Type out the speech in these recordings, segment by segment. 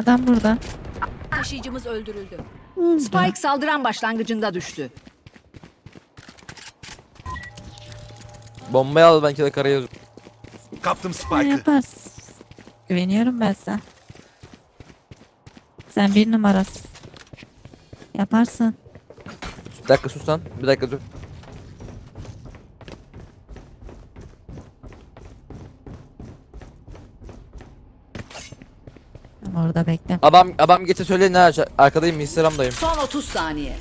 Adam burada. Taşıyıcımız öldürüldü. Burada. Spike saldıran başlangıcında düştü. Bombayı al ben de karaya Kaptım Ha, Spike'ı. yaparsın. Güveniyorum ben sana. Sen bir numarasın. Yaparsın. Bir dakika sus lan. Bir dakika dur. Orada bekle. Adam adam geçse söyleyin ha. Ş- Arkadayım Instagram'dayım. Son 30 saniye.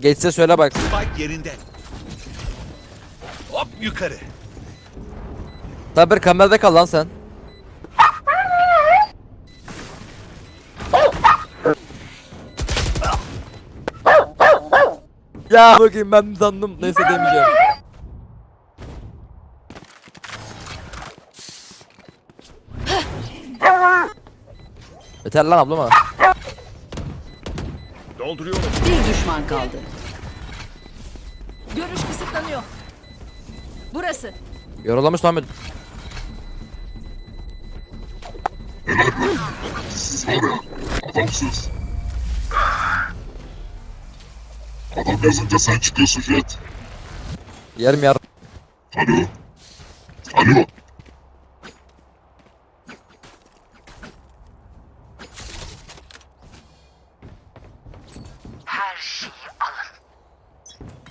Geçse söyle bak. Spike yerinde. Hop yukarı. Tabi kamerada kal lan sen. ya bakayım ben sandım neyse demeyeceğim. Yeter lan ablama. Dolduruyorum. Bir düşman kaldı. Görüş kısıtlanıyor. Burası. Yorulamış Muhammed. Siz var ya, adamsınız. Adam yazınca sen çıkıyorsun Jet. Yerim yar. Alo. Alo.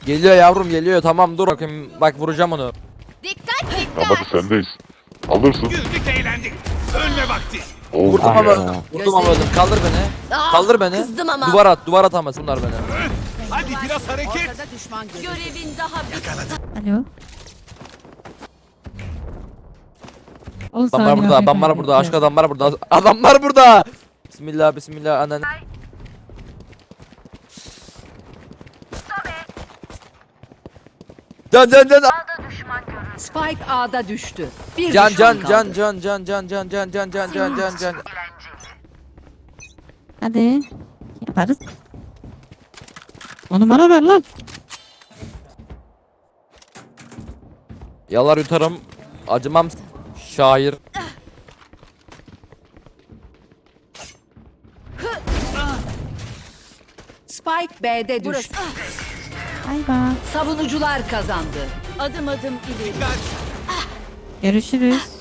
Geliyor yavrum geliyor tamam dur bakayım bak vuracağım onu. Tamam hadi sendeyiz. Alırsın. Güldük eğlendik. Ölme vakti. Oldu Vurdum ama. Vurdum ama öldüm. Kaldır beni. Kaldır beni. kızdım ama. Duvar at, duvar atamaz bunlar beni. Hadi biraz hareket. Ortada düşman görüldü. Görevin daha bir Alo. 10 Adamlar saniye burada, adamlar burada, aşk adamlar burada. Adamlar burada. Bismillah, bismillah. Anan. Can can can. Spike A'da düştü. Bir Can düşman can kaldı. can can can can can can can can can can can. Hadi. Yaparız. O numara ver lan. Yalar yutarım. Acımam. Şair. Spike B'de düştü. Savunucular kazandı. Adım adım ileri. Görüşürüz.